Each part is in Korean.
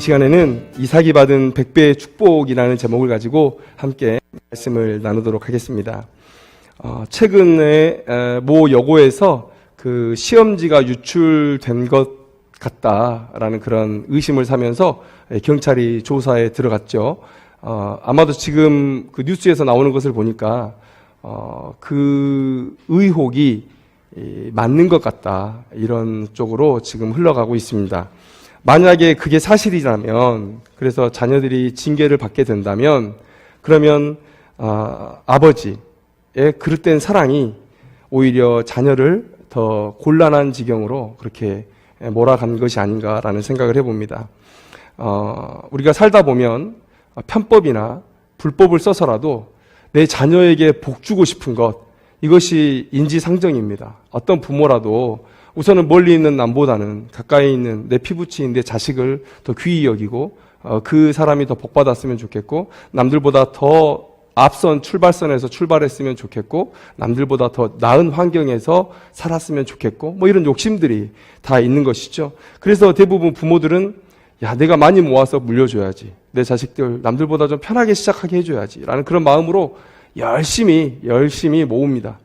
시간에는 이삭이 받은 백배의 축복이라는 제목을 가지고 함께 말씀을 나누도록 하겠습니다. 어, 최근에 에, 모 여고에서 그 시험지가 유출된 것 같다라는 그런 의심을 사면서 에, 경찰이 조사에 들어갔죠. 어, 아마도 지금 그 뉴스에서 나오는 것을 보니까 어, 그 의혹이 이, 맞는 것 같다 이런 쪽으로 지금 흘러가고 있습니다. 만약에 그게 사실이라면 그래서 자녀들이 징계를 받게 된다면 그러면 아, 아버지의 그릇된 사랑이 오히려 자녀를 더 곤란한 지경으로 그렇게 몰아간 것이 아닌가라는 생각을 해봅니다. 어, 우리가 살다 보면 편법이나 불법을 써서라도 내 자녀에게 복 주고 싶은 것 이것이 인지상정입니다. 어떤 부모라도 우선은 멀리 있는 남보다는 가까이 있는 내 피부치인 내 자식을 더 귀히 여기고 어, 그 사람이 더 복받았으면 좋겠고 남들보다 더 앞선 출발선에서 출발했으면 좋겠고 남들보다 더 나은 환경에서 살았으면 좋겠고 뭐 이런 욕심들이 다 있는 것이죠. 그래서 대부분 부모들은 야 내가 많이 모아서 물려줘야지 내 자식들 남들보다 좀 편하게 시작하게 해줘야지라는 그런 마음으로 열심히 열심히 모읍니다.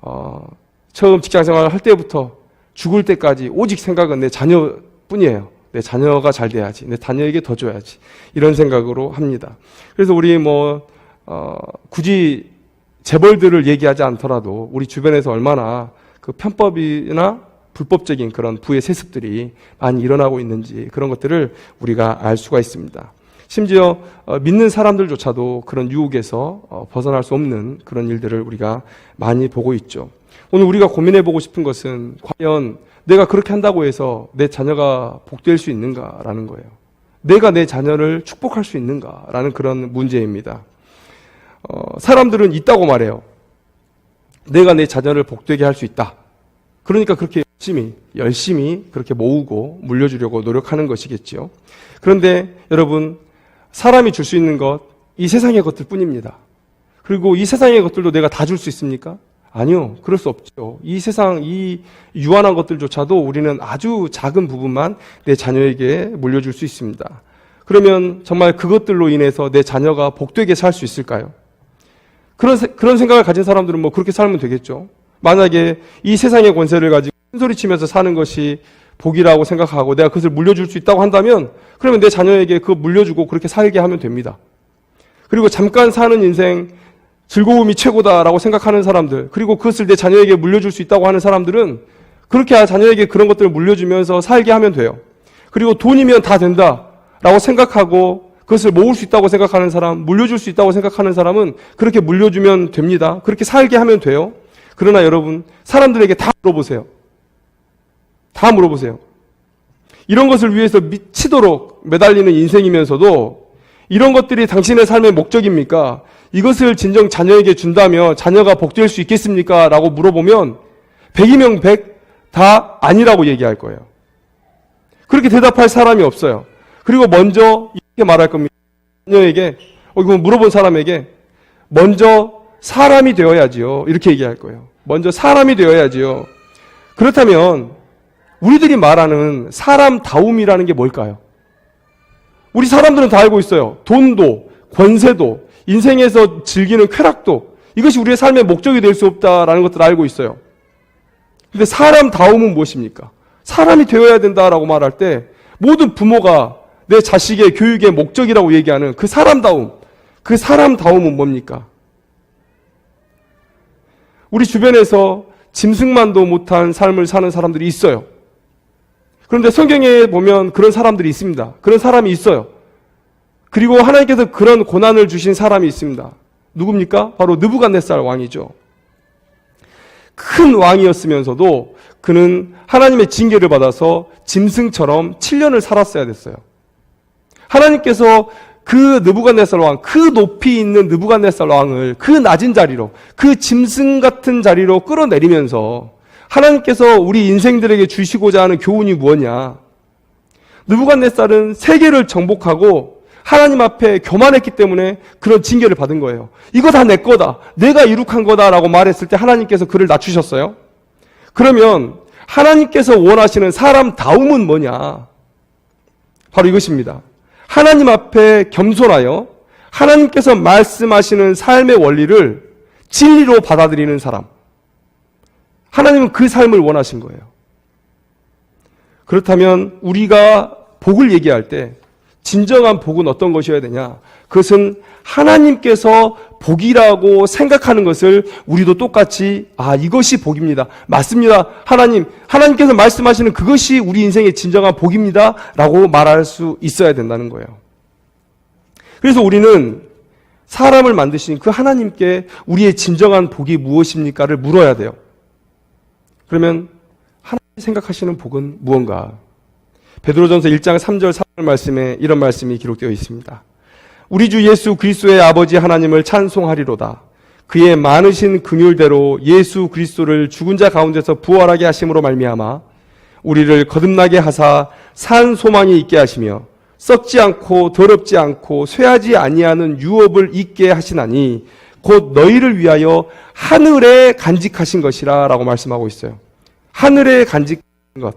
어, 처음 직장생활 할 때부터 죽을 때까지 오직 생각은 내 자녀뿐이에요. 내 자녀가 잘 돼야지. 내 자녀에게 더 줘야지. 이런 생각으로 합니다. 그래서 우리 뭐, 어, 굳이 재벌들을 얘기하지 않더라도 우리 주변에서 얼마나 그 편법이나 불법적인 그런 부의 세습들이 많이 일어나고 있는지 그런 것들을 우리가 알 수가 있습니다. 심지어 어, 믿는 사람들조차도 그런 유혹에서 어, 벗어날 수 없는 그런 일들을 우리가 많이 보고 있죠. 오늘 우리가 고민해 보고 싶은 것은 과연 내가 그렇게 한다고 해서 내 자녀가 복될 수 있는가라는 거예요. 내가 내 자녀를 축복할 수 있는가라는 그런 문제입니다. 어, 사람들은 있다고 말해요. 내가 내 자녀를 복되게 할 수 있다. 그러니까 그렇게 열심히, 열심히 그렇게 모으고 물려주려고 노력하는 것이겠죠. 그런데 여러분, 사람이 줄 수 있는 것, 이 세상의 것들 뿐입니다. 그리고 이 세상의 것들도 내가 다 줄 수 있습니까? 아니요. 그럴 수 없죠. 이 세상, 이 유한한 것들조차도 우리는 아주 작은 부분만 내 자녀에게 물려줄 수 있습니다. 그러면 정말 그것들로 인해서 내 자녀가 복되게 살 수 있을까요? 그런, 그런 생각을 가진 사람들은 뭐 그렇게 살면 되겠죠. 만약에 이 세상의 권세를 가지고 큰소리 치면서 사는 것이 복이라고 생각하고 내가 그것을 물려줄 수 있다고 한다면 그러면 내 자녀에게 그거 물려주고 그렇게 살게 하면 됩니다. 그리고 잠깐 사는 인생 즐거움이 최고다라고 생각하는 사람들, 그리고 그것을 내 자녀에게 물려줄 수 있다고 하는 사람들은 그렇게 자녀에게 그런 것들을 물려주면서 살게 하면 돼요. 그리고 돈이면 다 된다라고 생각하고 그것을 모을 수 있다고 생각하는 사람, 물려줄 수 있다고 생각하는 사람은 그렇게 물려주면 됩니다. 그렇게 살게 하면 돼요. 그러나 여러분, 사람들에게 다 물어보세요. 다 물어보세요. 이런 것을 위해서 미치도록 매달리는 인생이면서도 이런 것들이 당신의 삶의 목적입니까? 이것을 진정 자녀에게 준다면 자녀가 복될 수 있겠습니까? 라고 물어보면 100이면 100 다 아니라고 얘기할 거예요. 그렇게 대답할 사람이 없어요. 그리고 먼저 이렇게 말할 겁니다. 자녀에게, 어, 이거 물어본 사람에게 먼저 사람이 되어야지요. 이렇게 얘기할 거예요. 먼저 사람이 되어야지요. 그렇다면 우리들이 말하는 사람다움이라는 게 뭘까요? 우리 사람들은 다 알고 있어요. 돈도, 권세도, 인생에서 즐기는 쾌락도 이것이 우리의 삶의 목적이 될 수 없다라는 것들을 알고 있어요. 근데 사람다움은 무엇입니까? 사람이 되어야 된다라고 말할 때 모든 부모가 내 자식의 교육의 목적이라고 얘기하는 그 사람다움, 그 사람다움은 뭡니까? 우리 주변에서 짐승만도 못한 삶을 사는 사람들이 있어요. 그런데 성경에 보면 그런 사람들이 있습니다. 그런 사람이 있어요. 그리고 하나님께서 그런 고난을 주신 사람이 있습니다. 누굽니까? 바로 느부갓네살 왕이죠. 큰 왕이었으면서도 그는 하나님의 징계를 받아서 짐승처럼 7년을 살았어야 됐어요. 하나님께서 그 느부갓네살 왕, 그 높이 있는 느부갓네살 왕을 그 낮은 자리로, 그 짐승 같은 자리로 끌어내리면서 하나님께서 우리 인생들에게 주시고자 하는 교훈이 무엇냐? 느부갓네살은 세계를 정복하고 하나님 앞에 교만했기 때문에 그런 징계를 받은 거예요. 이거 다 내 거다. 내가 이룩한 거다라고 말했을 때 하나님께서 그를 낮추셨어요. 그러면 하나님께서 원하시는 사람다움은 뭐냐? 바로 이것입니다. 하나님 앞에 겸손하여 하나님께서 말씀하시는 삶의 원리를 진리로 받아들이는 사람. 하나님은 그 삶을 원하신 거예요. 그렇다면 우리가 복을 얘기할 때 진정한 복은 어떤 것이어야 되냐? 그것은 하나님께서 복이라고 생각하는 것을 우리도 똑같이 아 이것이 복입니다. 맞습니다. 하나님 하나님께서 말씀하시는 그것이 우리 인생의 진정한 복입니다라고 말할 수 있어야 된다는 거예요. 그래서 우리는 사람을 만드신 그 하나님께 우리의 진정한 복이 무엇입니까를 물어야 돼요. 그러면 하나님 생각하시는 복은 무언가? 베드로전서 1장 3절 4절 말씀에 이런 말씀이 기록되어 있습니다. 우리 주 예수 그리스도의 아버지 하나님을 찬송하리로다. 그의 많으신 긍휼대로 예수 그리스도를 죽은 자 가운데서 부활하게 하심으로 말미암아 우리를 거듭나게 하사 산 소망이 있게 하시며 썩지 않고 더럽지 않고 쇠하지 아니하는 유업을 있게 하시나니 곧 너희를 위하여 하늘에 간직하신 것이라 라고 말씀하고 있어요. 하늘에 간직한 것.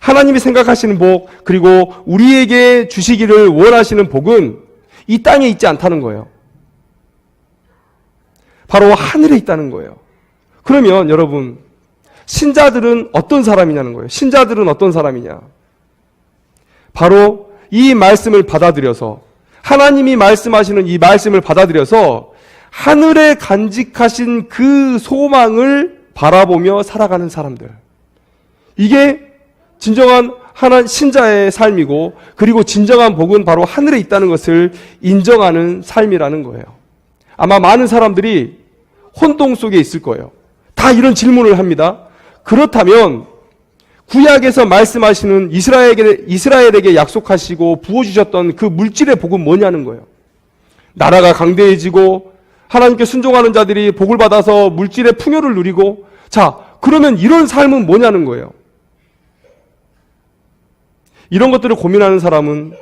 하나님이 생각하시는 복 그리고 우리에게 주시기를 원하시는 복은 이 땅에 있지 않다는 거예요. 바로 하늘에 있다는 거예요. 그러면 여러분 신자들은 어떤 사람이냐는 거예요. 신자들은 어떤 사람이냐? 바로 이 말씀을 받아들여서 하나님이 말씀하시는 이 말씀을 받아들여서 하늘에 간직하신 그 소망을 바라보며 살아가는 사람들. 이게 진정한 하나 신자의 삶이고 그리고 진정한 복은 바로 하늘에 있다는 것을 인정하는 삶이라는 거예요. 아마 많은 사람들이 혼동 속에 있을 거예요. 다 이런 질문을 합니다. 그렇다면 구약에서 말씀하시는 이스라엘에게, 이스라엘에게 약속하시고 부어주셨던 그 물질의 복은 뭐냐는 거예요. 나라가 강대해지고 하나님께 순종하는 자들이 복을 받아서 물질의 풍요를 누리고 자, 그러면 이런 삶은 뭐냐는 거예요. 이런 것들을 고민하는 사람은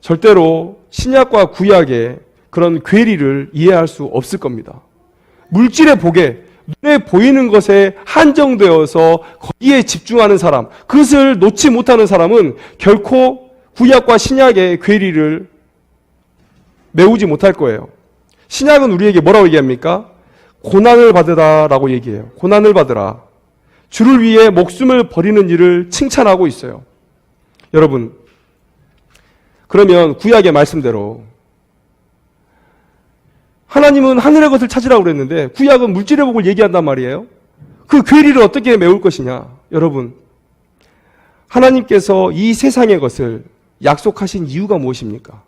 절대로 신약과 구약의 그런 괴리를 이해할 수 없을 겁니다. 물질의 복에 눈에 보이는 것에 한정되어서 거기에 집중하는 사람, 그것을 놓지 못하는 사람은 결코 구약과 신약의 괴리를 메우지 못할 거예요. 신약은 우리에게 뭐라고 얘기합니까? 고난을 받으라라고 얘기해요. 고난을 받으라. 주를 위해 목숨을 버리는 일을 칭찬하고 있어요. 여러분, 그러면 구약의 말씀대로 하나님은 하늘의 것을 찾으라고 그랬는데 구약은 물질의 복을 얘기한단 말이에요. 그 괴리를 어떻게 메울 것이냐? 여러분, 하나님께서 이 세상의 것을 약속하신 이유가 무엇입니까?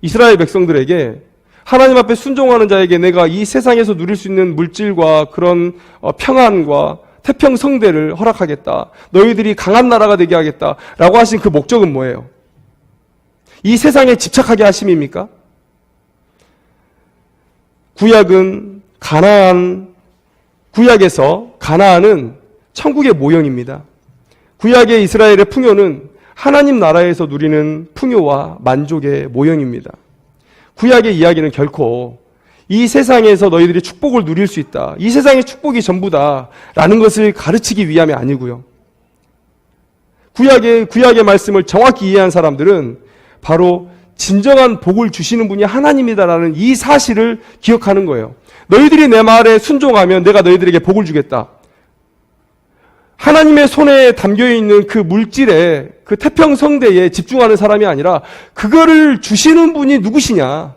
이스라엘 백성들에게 하나님 앞에 순종하는 자에게 내가 이 세상에서 누릴 수 있는 물질과 그런 어, 평안과 태평 성대를 허락하겠다. 너희들이 강한 나라가 되게 하겠다. 라고 하신 그 목적은 뭐예요? 이 세상에 집착하게 하심입니까? 구약은 가나안 구약에서 가나안은 천국의 모형입니다. 구약의 이스라엘의 풍요는 하나님 나라에서 누리는 풍요와 만족의 모형입니다. 구약의 이야기는 결코 이 세상에서 너희들이 축복을 누릴 수 있다. 이 세상의 축복이 전부다. 라는 것을 가르치기 위함이 아니고요. 구약의, 구약의 말씀을 정확히 이해한 사람들은 바로 진정한 복을 주시는 분이 하나님이다라는 이 사실을 기억하는 거예요. 너희들이 내 말에 순종하면 내가 너희들에게 복을 주겠다. 하나님의 손에 담겨 있는 그 물질에 그 태평성대에 집중하는 사람이 아니라 그거를 주시는 분이 누구시냐?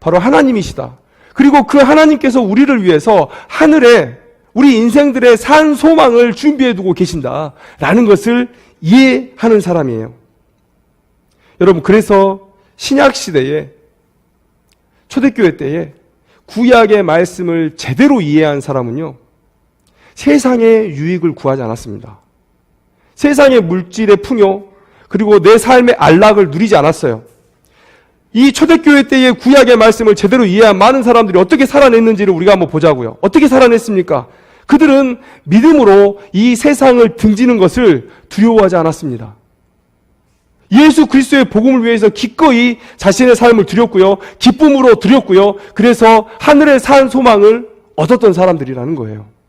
바로 하나님이시다. 그리고 그 하나님께서 우리를 위해서 하늘에 우리 인생들의 산 소망을 준비해 두고 계신다. 라는 것을 이해하는 사람이에요. 여러분, 그래서 신약 시대에 초대교회 때에 구약의 말씀을 제대로 이해한 사람은요, 세상의 유익을 구하지 않았습니다. 세상의 물질의 풍요, 그리고 내 삶의 안락을 누리지 않았어요. 이 초대교회 때의 구약의 말씀을 제대로 이해한 많은 사람들이 어떻게 살아냈는지를 우리가 한번 보자고요. 어떻게 살아냈습니까? 그들은 믿음으로 이 세상을 등지는 것을 두려워하지 않았습니다. 예수 그리스도의 복음을 위해서 기꺼이 자신의 삶을 드렸고요. 기쁨으로 드렸고요. 그래서 하늘의 산 소망을 얻었던 사람들이라는 거예요.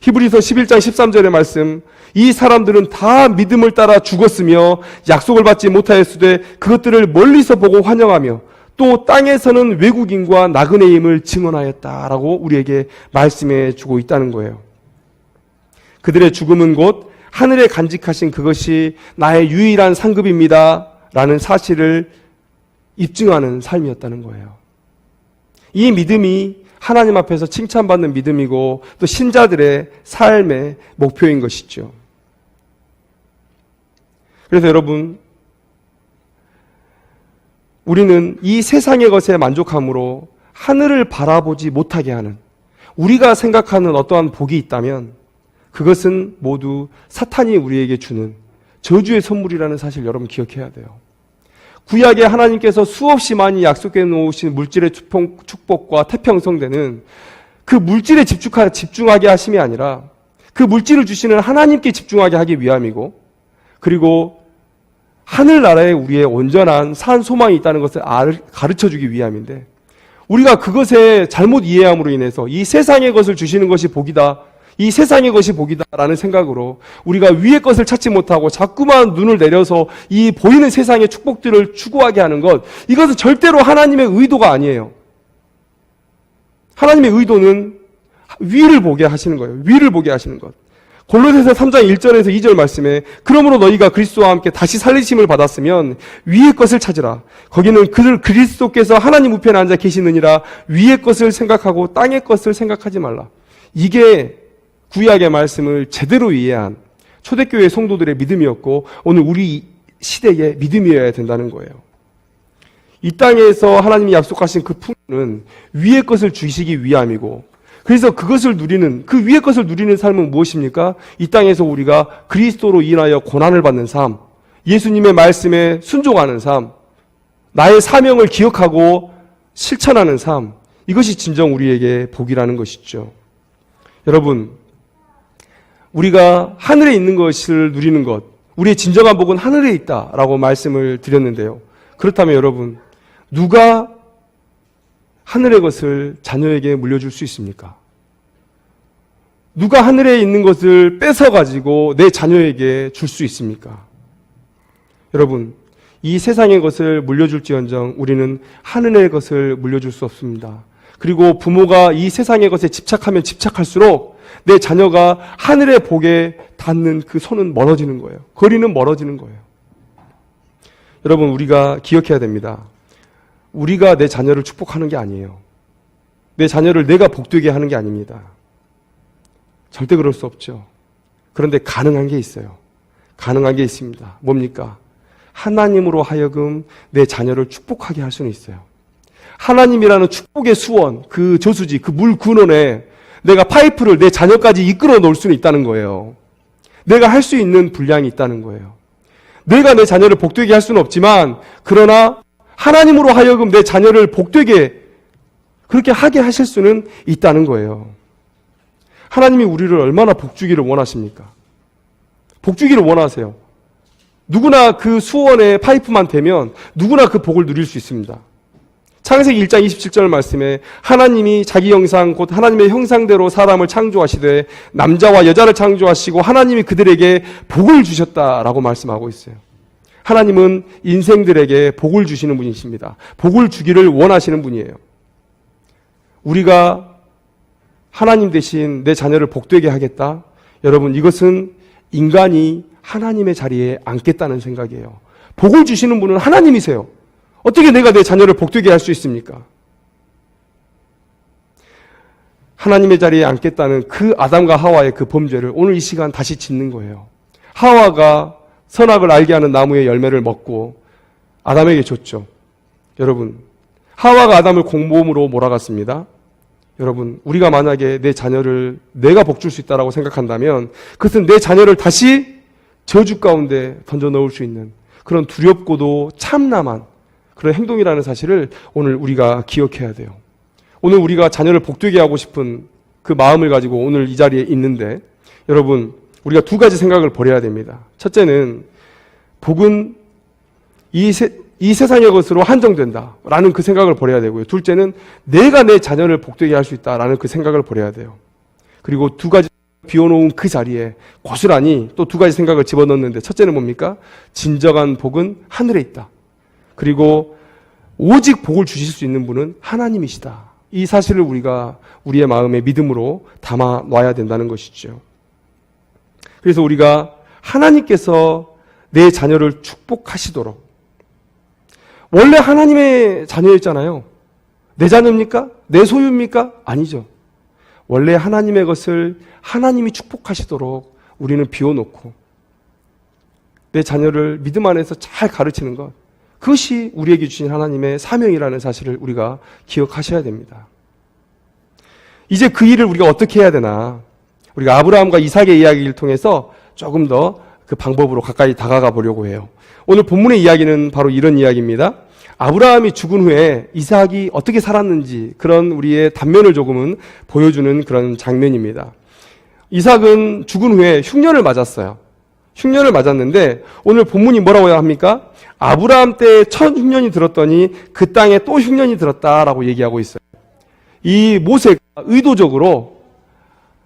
히브리서 11장 13절의 말씀, 이 사람들은 다 믿음을 따라 죽었으며 약속을 받지 못하였으되 그것들을 멀리서 보고 환영하며 또 땅에서는 외국인과 나그네임을 증언하였다라고 우리에게 말씀해 주고 있다는 거예요. 그들의 죽음은 곧 하늘에 간직하신 그것이 나의 유일한 상급입니다. 라는 사실을 입증하는 삶이었다는 거예요. 이 믿음이 하나님 앞에서 칭찬받는 믿음이고 또 신자들의 삶의 목표인 것이죠. 그래서 여러분, 우리는 이 세상의 것에 만족함으로 하늘을 바라보지 못하게 하는 우리가 생각하는 어떠한 복이 있다면 그것은 모두 사탄이 우리에게 주는 저주의 선물이라는 사실 여러분 기억해야 돼요. 구약에 하나님께서 수없이 많이 약속해 놓으신 물질의 축복- 축복과 태평성대는 그 물질에 집중하, 집중하게 하심이 아니라 그 물질을 주시는 하나님께 집중하게 하기 위함이고 그리고 하늘나라에 우리의 온전한 산 소망이 있다는 것을 알- 가르쳐 주기 위함인데 우리가 그것에 잘못 이해함으로 인해서 이 세상의 것을 주시는 것이 복이다. 이 세상의 것이 복이다라는 생각으로 우리가 위의 것을 찾지 못하고 자꾸만 눈을 내려서 이 보이는 세상의 축복들을 추구하게 하는 것, 이것은 절대로 하나님의 의도가 아니에요. 하나님의 의도는 위를 보게 하시는 거예요. 위를 보게 하시는 것. 골로새서 3장 1절에서 2절 말씀에 그러므로 너희가 그리스도와 함께 다시 살리심을 받았으면 위의 것을 찾으라. 거기는 그들 그리스도께서 하나님 우편에 앉아 계시느니라 위의 것을 생각하고 땅의 것을 생각하지 말라. 이게 구약의 말씀을 제대로 이해한 초대교회 성도들의 믿음이었고 오늘 우리 시대의 믿음이어야 된다는 거예요. 이 땅에서 하나님이 약속하신 그 풍요는 위의 것을 주시기 위함이고 그래서 그것을 누리는 그 위의 것을 누리는 삶은 무엇입니까? 이 땅에서 우리가 그리스도로 인하여 고난을 받는 삶, 예수님의 말씀에 순종하는 삶, 나의 사명을 기억하고 실천하는 삶, 이것이 진정 우리에게 복이라는 것이죠. 여러분, 우리가 하늘에 있는 것을 누리는 것, 우리의 진정한 복은 하늘에 있다라고 말씀을 드렸는데요. 그렇다면 여러분, 누가 하늘의 것을 자녀에게 물려줄 수 있습니까? 누가 하늘에 있는 것을 뺏어가지고 내 자녀에게 줄 수 있습니까? 여러분, 이 세상의 것을 물려줄지언정 우리는 하늘의 것을 물려줄 수 없습니다. 그리고 부모가 이 세상의 것에 집착하면 집착할수록 내 자녀가 하늘의 복에 닿는 그 손은 멀어지는 거예요. 거리는 멀어지는 거예요. 여러분, 우리가 기억해야 됩니다. 우리가 내 자녀를 축복하는 게 아니에요. 내 자녀를 내가 복되게 하는 게 아닙니다. 절대 그럴 수 없죠. 그런데 가능한 게 있어요. 가능한 게 있습니다. 뭡니까? 하나님으로 하여금 내 자녀를 축복하게 할 수는 있어요. 하나님이라는 축복의 수원, 그 저수지, 그 물 근원에 내가 파이프를 내 자녀까지 이끌어 놓을 수는 있다는 거예요. 내가 할 수 있는 분량이 있다는 거예요. 내가 내 자녀를 복되게 할 수는 없지만, 그러나 하나님으로 하여금 내 자녀를 복되게 그렇게 하게 하실 수는 있다는 거예요. 하나님이 우리를 얼마나 복주기를 원하십니까? 복주기를 원하세요. 누구나 그 수원의 파이프만 되면 누구나 그 복을 누릴 수 있습니다. 창세기 1장 27절 말씀에 하나님이 자기 형상 곧 하나님의 형상대로 사람을 창조하시되 남자와 여자를 창조하시고 하나님이 그들에게 복을 주셨다라고 말씀하고 있어요. 하나님은 인생들에게 복을 주시는 분이십니다. 복을 주기를 원하시는 분이에요. 우리가 하나님 대신 내 자녀를 복되게 하겠다. 여러분, 이것은 인간이 하나님의 자리에 앉겠다는 생각이에요. 복을 주시는 분은 하나님이세요. 어떻게 내가 내 자녀를 복되게 할 수 있습니까? 하나님의 자리에 앉겠다는 그 아담과 하와의 그 범죄를 오늘 이 시간 다시 짓는 거예요. 하와가 선악을 알게 하는 나무의 열매를 먹고 아담에게 줬죠. 여러분, 하와가 아담을 공범으로 몰아갔습니다. 여러분, 우리가 만약에 내 자녀를 내가 복줄 수 있다라고 생각한다면 그것은 내 자녀를 다시 저주 가운데 던져 넣을 수 있는 그런 두렵고도 참남한 그런 행동이라는 사실을 오늘 우리가 기억해야 돼요. 오늘 우리가 자녀를 복되게 하고 싶은 그 마음을 가지고 오늘 이 자리에 있는데 여러분, 우리가 두 가지 생각을 버려야 됩니다. 첫째는 복은 이, 세, 이 세상의 것으로 한정된다라는 그 생각을 버려야 되고요. 둘째는 내가 내 자녀를 복되게 할 수 있다라는 그 생각을 버려야 돼요. 그리고 두 가지 비워놓은 그 자리에 고스란히 또 두 가지 생각을 집어넣는데 첫째는 뭡니까? 진정한 복은 하늘에 있다. 그리고 오직 복을 주실 수 있는 분은 하나님이시다. 이 사실을 우리가 우리의 마음에 믿음으로 담아 놔야 된다는 것이죠. 그래서 우리가 하나님께서 내 자녀를 축복하시도록 원래 하나님의 자녀였잖아요. 내 자녀입니까? 내 소유입니까? 아니죠. 원래 하나님의 것을 하나님이 축복하시도록 우리는 비워놓고 내 자녀를 믿음 안에서 잘 가르치는 것. 그것이 우리에게 주신 하나님의 사명이라는 사실을 우리가 기억하셔야 됩니다. 이제 그 일을 우리가 어떻게 해야 되나? 우리가 아브라함과 이삭의 이야기를 통해서 조금 더 그 방법으로 가까이 다가가 보려고 해요. 오늘 본문의 이야기는 바로 이런 이야기입니다. 아브라함이 죽은 후에 이삭이 어떻게 살았는지 그런 우리의 단면을 조금은 보여주는 그런 장면입니다. 이삭은 죽은 후에 흉년을 맞았어요. 흉년을 맞았는데 오늘 본문이 뭐라고 합니까? 아브라함 때첫 흉년이 들었더니 그 땅에 또 흉년이 들었다라고 얘기하고 있어요. 이 모세가 의도적으로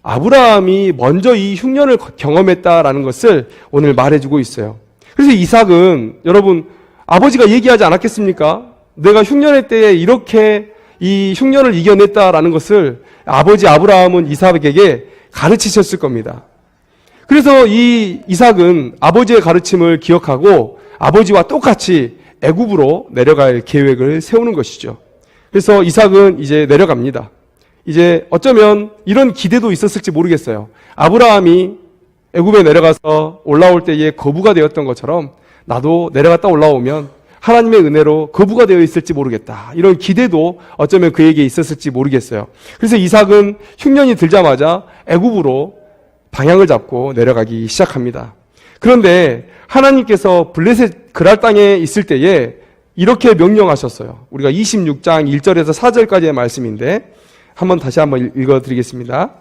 아브라함이 먼저 이 흉년을 경험했다라는 것을 오늘 말해주고 있어요. 그래서 이삭은 여러분 아버지가 얘기하지 않았겠습니까? 내가 흉년의 때에 이렇게 이 흉년을 이겨냈다라는 것을 아버지 아브라함은 이삭에게 가르치셨을 겁니다. 그래서 이 이삭은 아버지의 가르침을 기억하고 아버지와 똑같이 애굽으로 내려갈 계획을 세우는 것이죠. 그래서 이삭은 이제 내려갑니다. 이제 어쩌면 이런 기대도 있었을지 모르겠어요. 아브라함이 애굽에 내려가서 올라올 때에 거부가 되었던 것처럼 나도 내려갔다 올라오면 하나님의 은혜로 거부가 되어 있을지 모르겠다. 이런 기대도 어쩌면 그에게 있었을지 모르겠어요. 그래서 이삭은 흉년이 들자마자 애굽으로 방향을 잡고 내려가기 시작합니다. 그런데 하나님께서 블레셋 그랄 땅에 있을 때에 이렇게 명령하셨어요. 우리가 26장 1절에서 4절까지의 말씀인데 한번 다시 한번 읽어 드리겠습니다.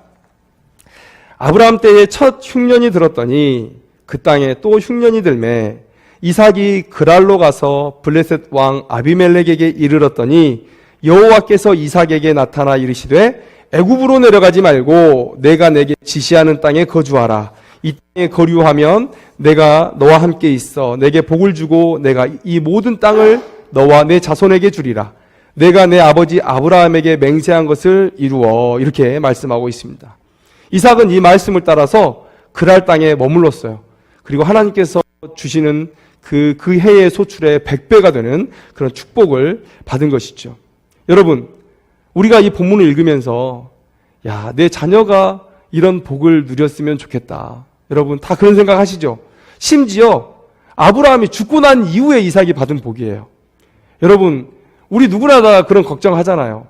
아브라함 때에 첫 흉년이 들었더니 그 땅에 또 흉년이 들매 이삭이 그랄로 가서 블레셋 왕 아비멜렉에게 이르렀더니 여호와께서 이삭에게 나타나 이르시되 애굽으로 내려가지 말고 내가 내게 지시하는 땅에 거주하라. 이 땅에 거류하면 내가 너와 함께 있어 내게 복을 주고 내가 이 모든 땅을 너와 내 자손에게 주리라. 내가 내 아버지 아브라함에게 맹세한 것을 이루어 이렇게 말씀하고 있습니다. 이삭은 이 말씀을 따라서 그랄 땅에 머물렀어요. 그리고 하나님께서 주시는 그, 그 해의 소출의 100배가 되는 그런 축복을 받은 것이죠. 여러분, 우리가 이 본문을 읽으면서, 야, 내 자녀가 이런 복을 누렸으면 좋겠다. 여러분, 다 그런 생각 하시죠? 심지어, 아브라함이 죽고 난 이후에 이삭이 받은 복이에요. 여러분, 우리 누구나 다 그런 걱정 하잖아요.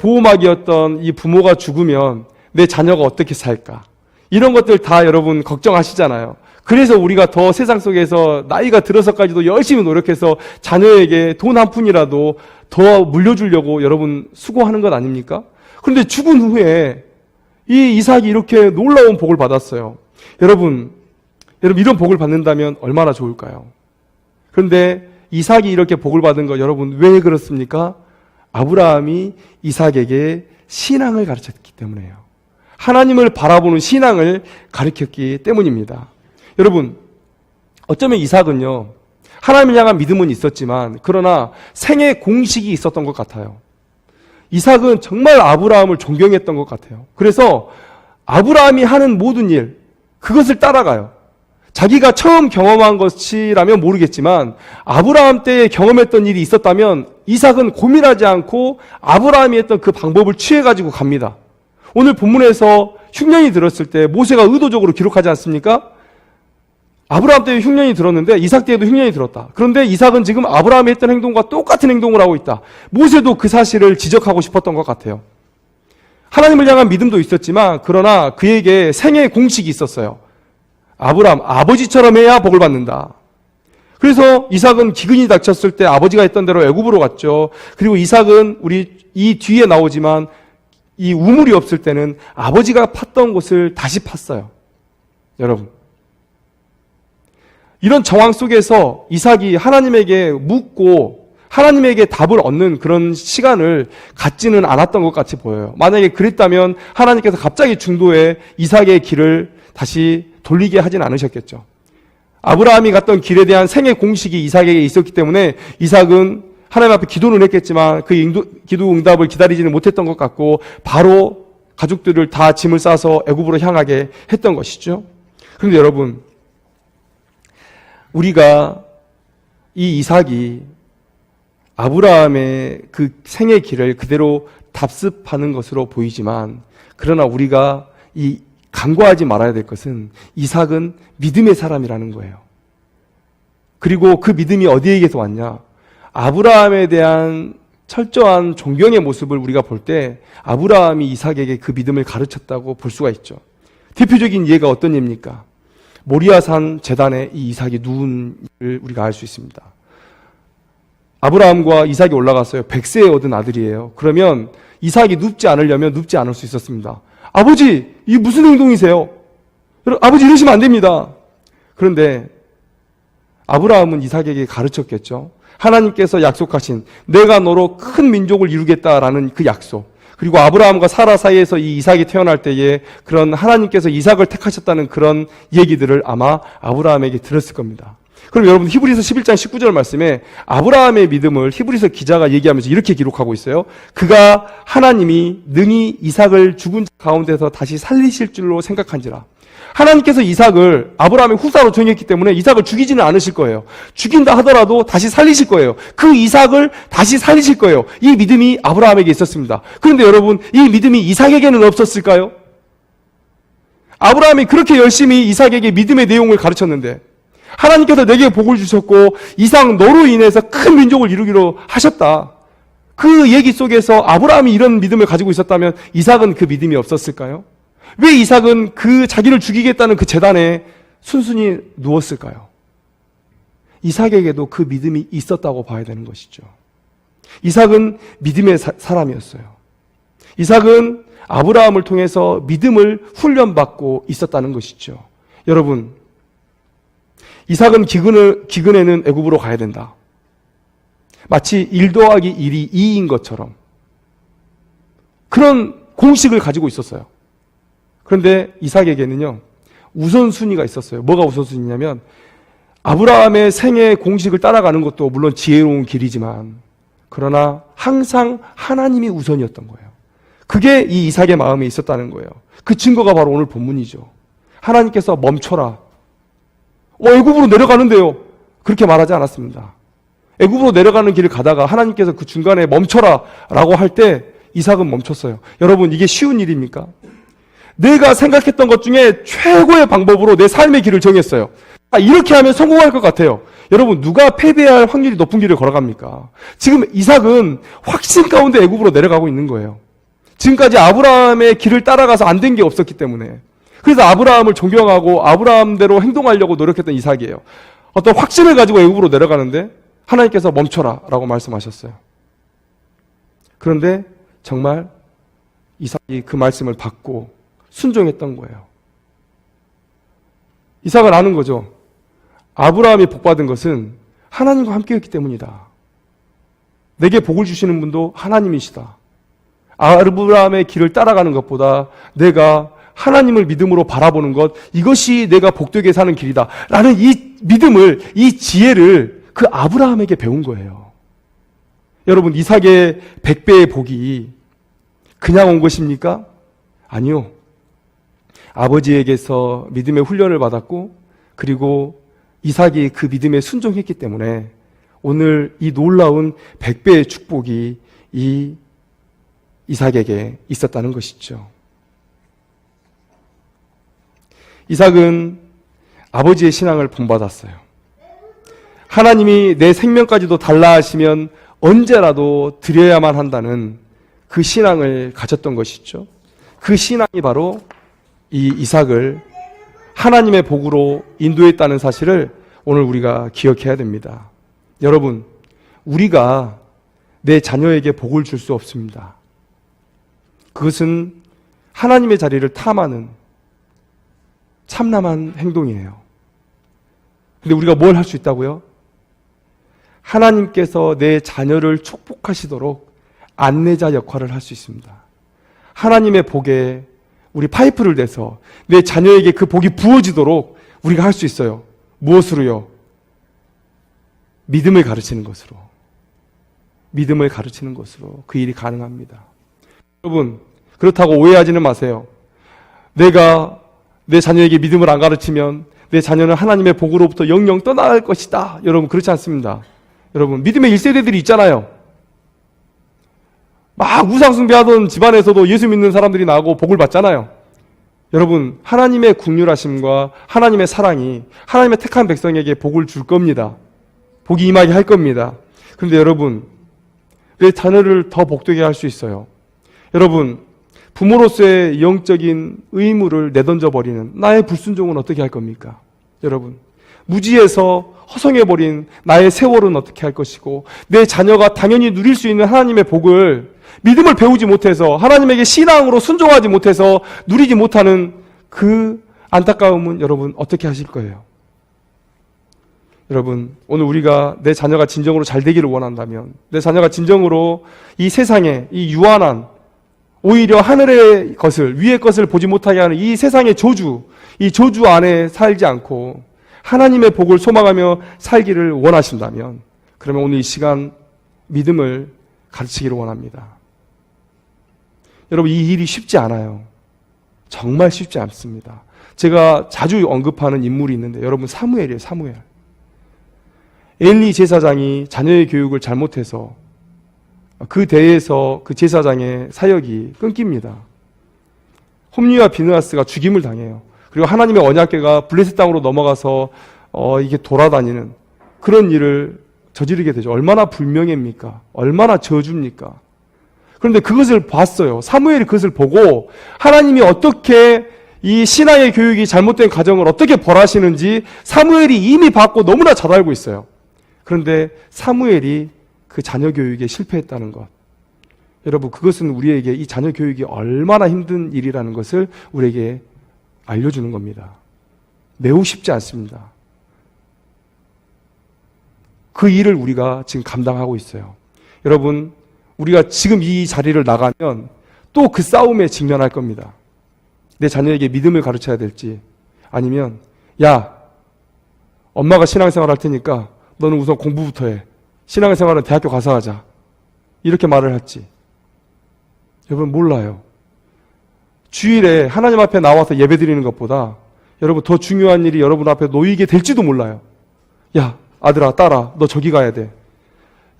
보호막이었던 이 부모가 죽으면 내 자녀가 어떻게 살까? 이런 것들 다 여러분 걱정하시잖아요. 그래서 우리가 더 세상 속에서 나이가 들어서까지도 열심히 노력해서 자녀에게 돈 한 푼이라도 더 물려주려고 여러분 수고하는 것 아닙니까? 그런데 죽은 후에 이 이삭이 이렇게 놀라운 복을 받았어요. 여러분, 여러분 이런 복을 받는다면 얼마나 좋을까요? 그런데 이삭이 이렇게 복을 받은 거 여러분 왜 그렇습니까? 아브라함이 이삭에게 신앙을 가르쳤기 때문에요. 하나님을 바라보는 신앙을 가르쳤기 때문입니다. 여러분, 어쩌면 이삭은요, 하나님을 향한 믿음은 있었지만, 그러나 생애 공식이 있었던 것 같아요. 이삭은 정말 아브라함을 존경했던 것 같아요. 그래서 아브라함이 하는 모든 일, 그것을 따라가요. 자기가 처음 경험한 것이라면 모르겠지만 아브라함 때 경험했던 일이 있었다면 이삭은 고민하지 않고 아브라함이 했던 그 방법을 취해 가지고 갑니다. 오늘 본문에서 흉년이 들었을 때 모세가 의도적으로 기록하지 않습니까? 아브라함 때 흉년이 들었는데 이삭 때에도 흉년이 들었다. 그런데 이삭은 지금 아브라함이 했던 행동과 똑같은 행동을 하고 있다. 모세도 그 사실을 지적하고 싶었던 것 같아요. 하나님을 향한 믿음도 있었지만 그러나 그에게 생애 공식이 있었어요. 아브라함 아버지처럼 해야 복을 받는다. 그래서 이삭은 기근이 닥쳤을 때 아버지가 했던 대로 애굽으로 갔죠. 그리고 이삭은 우리 이 뒤에 나오지만 이 우물이 없을 때는 아버지가 팠던 곳을 다시 팠어요. 여러분. 이런 정황 속에서 이삭이 하나님에게 묻고 하나님에게 답을 얻는 그런 시간을 갖지는 않았던 것 같이 보여요. 만약에 그랬다면 하나님께서 갑자기 중도에 이삭의 길을 다시 돌리게 하진 않으셨겠죠. 아브라함이 갔던 길에 대한 생애 공식이 이삭에게 있었기 때문에 이삭은 하나님 앞에 기도는 했겠지만 그 인도- 기도 응답을 기다리지는 못했던 것 같고 바로 가족들을 다 짐을 싸서 애굽으로 향하게 했던 것이죠. 그런데 여러분 우리가 이 이삭이 아브라함의 그 생의 길을 그대로 답습하는 것으로 보이지만 그러나 우리가 이 간과하지 말아야 될 것은 이삭은 믿음의 사람이라는 거예요. 그리고 그 믿음이 어디에게서 왔냐? 아브라함에 대한 철저한 존경의 모습을 우리가 볼 때 아브라함이 이삭에게 그 믿음을 가르쳤다고 볼 수가 있죠. 대표적인 예가 어떤 예입니까? 모리아산 재단에 이 이삭이 누운 일을 우리가 알 수 있습니다. 아브라함과 이삭이 올라갔어요. 100세에 얻은 아들이에요. 그러면 이삭이 눕지 않으려면 눕지 않을 수 있었습니다. 아버지, 이 무슨 행동이세요? 아버지 이러시면 안 됩니다. 그런데 아브라함은 이삭에게 가르쳤겠죠. 하나님께서 약속하신 내가 너로 큰 민족을 이루겠다라는 그 약속. 그리고 아브라함과 사라 사이에서 이 이삭이 태어날 때에 그런 하나님께서 이삭을 택하셨다는 그런 얘기들을 아마 아브라함에게 들었을 겁니다. 그럼 여러분 히브리서 11장 19절 말씀에 아브라함의 믿음을 히브리서 기자가 얘기하면서 이렇게 기록하고 있어요. 그가 하나님이 능히 이삭을 죽은 자 가운데서 다시 살리실 줄로 생각한지라. 하나님께서 이삭을 아브라함의 후사로 정했기 때문에 이삭을 죽이지는 않으실 거예요. 죽인다 하더라도 다시 살리실 거예요. 그 이삭을 다시 살리실 거예요. 이 믿음이 아브라함에게 있었습니다. 그런데 여러분, 이 믿음이 이삭에게는 없었을까요? 아브라함이 그렇게 열심히 이삭에게 믿음의 내용을 가르쳤는데 하나님께서 내게 복을 주셨고 이삭 너로 인해서 큰 민족을 이루기로 하셨다. 그 얘기 속에서 아브라함이 이런 믿음을 가지고 있었다면 이삭은 그 믿음이 없었을까요? 왜 이삭은 그 자기를 죽이겠다는 그 재단에 순순히 누웠을까요? 이삭에게도 그 믿음이 있었다고 봐야 되는 것이죠. 이삭은 믿음의 사, 사람이었어요. 이삭은 아브라함을 통해서 믿음을 훈련받고 있었다는 것이죠. 여러분, 이삭은 기근을, 기근에는 애굽으로 가야 된다. 마치 1 더하기 1이 2인 것처럼 그런 공식을 가지고 있었어요. 그런데 이삭에게는요, 우선순위가 있었어요. 뭐가 우선순위냐면, 아브라함의 생애 공식을 따라가는 것도 물론 지혜로운 길이지만, 그러나 항상 하나님이 우선이었던 거예요. 그게 이 이삭의 마음에 있었다는 거예요. 그 증거가 바로 오늘 본문이죠. 하나님께서 멈춰라. 어, 애굽으로 내려가는데요. 그렇게 말하지 않았습니다. 애굽으로 내려가는 길을 가다가 하나님께서 그 중간에 멈춰라라고 할 때 이삭은 멈췄어요. 여러분 이게 쉬운 일입니까? 내가 생각했던 것 중에 최고의 방법으로 내 삶의 길을 정했어요. 아, 이렇게 하면 성공할 것 같아요. 여러분 누가 패배할 확률이 높은 길을 걸어갑니까? 지금 이삭은 확신 가운데 애굽으로 내려가고 있는 거예요. 지금까지 아브라함의 길을 따라가서 안 된 게 없었기 때문에 그래서 아브라함을 존경하고 아브라함대로 행동하려고 노력했던 이삭이에요. 어떤 확신을 가지고 애굽으로 내려가는데 하나님께서 멈춰라라고 말씀하셨어요. 그런데 정말 이삭이 그 말씀을 받고 순종했던 거예요. 이삭은 아는 거죠. 아브라함이 복받은 것은 하나님과 함께였기 때문이다. 내게 복을 주시는 분도 하나님이시다. 아브라함의 길을 따라가는 것보다 내가 하나님을 믿음으로 바라보는 것, 이것이 내가 복되게 사는 길이다. 라는 이 믿음을, 이 지혜를 그 아브라함에게 배운 거예요. 여러분, 이삭의 백배의 복이 그냥 온 것입니까? 아니요. 아버지에게서 믿음의 훈련을 받았고, 그리고 이삭이 그 믿음에 순종했기 때문에 오늘 이 놀라운 백배의 축복이 이 이삭에게 있었다는 것이죠. 이삭은 아버지의 신앙을 본받았어요. 하나님이 내 생명까지도 달라 하시면 언제라도 드려야만 한다는 그 신앙을 가졌던 것이죠. 그 신앙이 바로 이 이삭을 하나님의 복으로 인도했다는 사실을 오늘 우리가 기억해야 됩니다. 여러분, 우리가 내 자녀에게 복을 줄 수 없습니다. 그것은 하나님의 자리를 탐하는 참남한 행동이에요. 근데 우리가 뭘 할 수 있다고요? 하나님께서 내 자녀를 축복하시도록 안내자 역할을 할 수 있습니다. 하나님의 복에 우리 파이프를 대서 내 자녀에게 그 복이 부어지도록 우리가 할 수 있어요. 무엇으로요? 믿음을 가르치는 것으로. 믿음을 가르치는 것으로 그 일이 가능합니다. 여러분, 그렇다고 오해하지는 마세요. 내가 내 자녀에게 믿음을 안 가르치면 내 자녀는 하나님의 복으로부터 영영 떠나갈 것이다. 여러분, 그렇지 않습니다. 여러분, 믿음의 1세대들이 있잖아요. 막 우상 숭배하던 집안에서도 예수 믿는 사람들이 나고 복을 받잖아요. 여러분, 하나님의 국률하심과 하나님의 사랑이 하나님의 택한 백성에게 복을 줄 겁니다. 복이 임하게 할 겁니다. 그런데 여러분, 내 자녀를 더 복되게 할 수 있어요. 여러분, 부모로서의 영적인 의무를 내던져 버리는 나의 불순종은 어떻게 할 겁니까? 여러분, 무지에서 허성해버린 나의 세월은 어떻게 할 것이고, 내 자녀가 당연히 누릴 수 있는 하나님의 복을 믿음을 배우지 못해서, 하나님에게 신앙으로 순종하지 못해서 누리지 못하는 그 안타까움은 여러분 어떻게 하실 거예요? 여러분, 오늘 우리가 내 자녀가 진정으로 잘 되기를 원한다면, 내 자녀가 진정으로 이 세상에 이 유한한, 오히려 하늘의 것을, 위의 것을 보지 못하게 하는 이 세상의 저주, 이 저주 안에 살지 않고, 하나님의 복을 소망하며 살기를 원하신다면, 그러면 오늘 이 시간 믿음을 가르치기를 원합니다. 여러분, 이 일이 쉽지 않아요. 정말 쉽지 않습니다. 제가 자주 언급하는 인물이 있는데, 여러분, 사무엘이에요, 사무엘. 엘리 제사장이 자녀의 교육을 잘못해서 그 대에서 그 제사장의 사역이 끊깁니다. 홈리와 비느하스가 죽임을 당해요. 그리고 하나님의 언약궤가 블레셋 땅으로 넘어가서 어, 이게 돌아다니는 그런 일을 저지르게 되죠. 얼마나 불명예입니까? 얼마나 저주입니까? 그런데 그것을 봤어요. 사무엘이 그것을 보고 하나님이 어떻게 이 신앙의 교육이 잘못된 가정을 어떻게 벌하시는지 사무엘이 이미 봤고 너무나 잘 알고 있어요. 그런데 사무엘이 그 자녀 교육에 실패했다는 것. 여러분, 그것은 우리에게 이 자녀 교육이 얼마나 힘든 일이라는 것을 우리에게 알려주는 겁니다. 매우 쉽지 않습니다. 그 일을 우리가 지금 감당하고 있어요. 여러분, 우리가 지금 이 자리를 나가면 또 그 싸움에 직면할 겁니다. 내 자녀에게 믿음을 가르쳐야 될지, 아니면, 야, 엄마가 신앙생활 할 테니까 너는 우선 공부부터 해. 신앙생활은 대학교 가서 하자. 이렇게 말을 할지. 여러분 몰라요. 주일에 하나님 앞에 나와서 예배 드리는 것보다 여러분 더 중요한 일이 여러분 앞에 놓이게 될지도 몰라요. 야, 아들아, 딸아, 너 저기 가야 돼.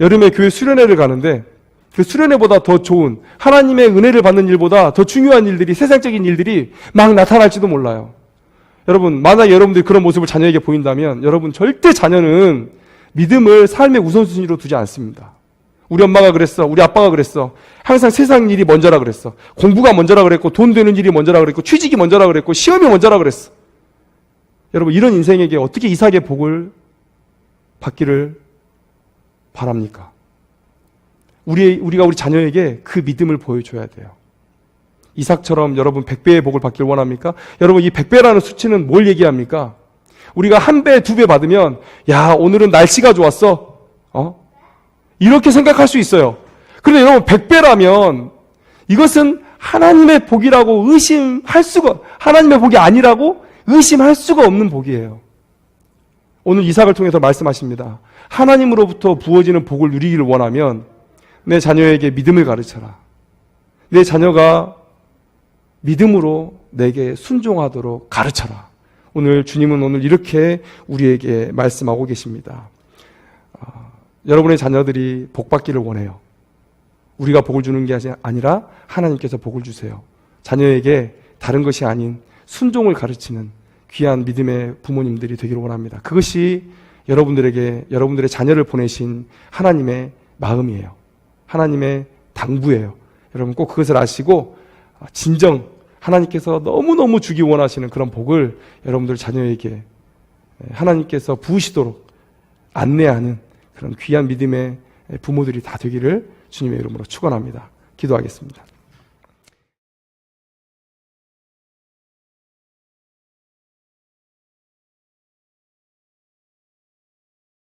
여름에 교회 수련회를 가는데 그 수련회보다 더 좋은 하나님의 은혜를 받는 일보다 더 중요한 일들이 세상적인 일들이 막 나타날지도 몰라요. 여러분, 만약 여러분들이 그런 모습을 자녀에게 보인다면 여러분 절대 자녀는 믿음을 삶의 우선순위로 두지 않습니다. 우리 엄마가 그랬어. 우리 아빠가 그랬어. 항상 세상 일이 먼저라 그랬어. 공부가 먼저라 그랬고, 돈 되는 일이 먼저라 그랬고, 취직이 먼저라 그랬고, 시험이 먼저라 그랬어. 여러분, 이런 인생에게 어떻게 이삭의 복을 받기를 바랍니까? 우리, 우리가 우리 자녀에게 그 믿음을 보여줘야 돼요. 이삭처럼 여러분 100배의 복을 받기를 원합니까? 여러분, 이 100배라는 수치는 뭘 얘기합니까? 우리가 한 배, 두 배 받으면, 야, 오늘은 날씨가 좋았어. 어? 이렇게 생각할 수 있어요. 그런데 여러분, 100배라면 이것은 하나님의 복이라고 의심할 수가, 하나님의 복이 아니라고 의심할 수가 없는 복이에요. 오늘 이삭을 통해서 말씀하십니다. 하나님으로부터 부어지는 복을 누리기를 원하면 내 자녀에게 믿음을 가르쳐라. 내 자녀가 믿음으로 내게 순종하도록 가르쳐라. 오늘 주님은 오늘 이렇게 우리에게 말씀하고 계십니다. 어, 여러분의 자녀들이 복 받기를 원해요. 우리가 복을 주는 게 아니라 하나님께서 복을 주세요. 자녀에게 다른 것이 아닌 순종을 가르치는 귀한 믿음의 부모님들이 되기를 원합니다. 그것이 여러분들에게 여러분들의 자녀를 보내신 하나님의 마음이에요. 하나님의 당부예요. 여러분 꼭 그것을 아시고 진정 하나님께서 너무너무 주기 원하시는 그런 복을 여러분들 자녀에게 하나님께서 부으시도록 안내하는 그런 귀한 믿음의 부모들이 다 되기를 주님의 이름으로 축원합니다. 기도하겠습니다.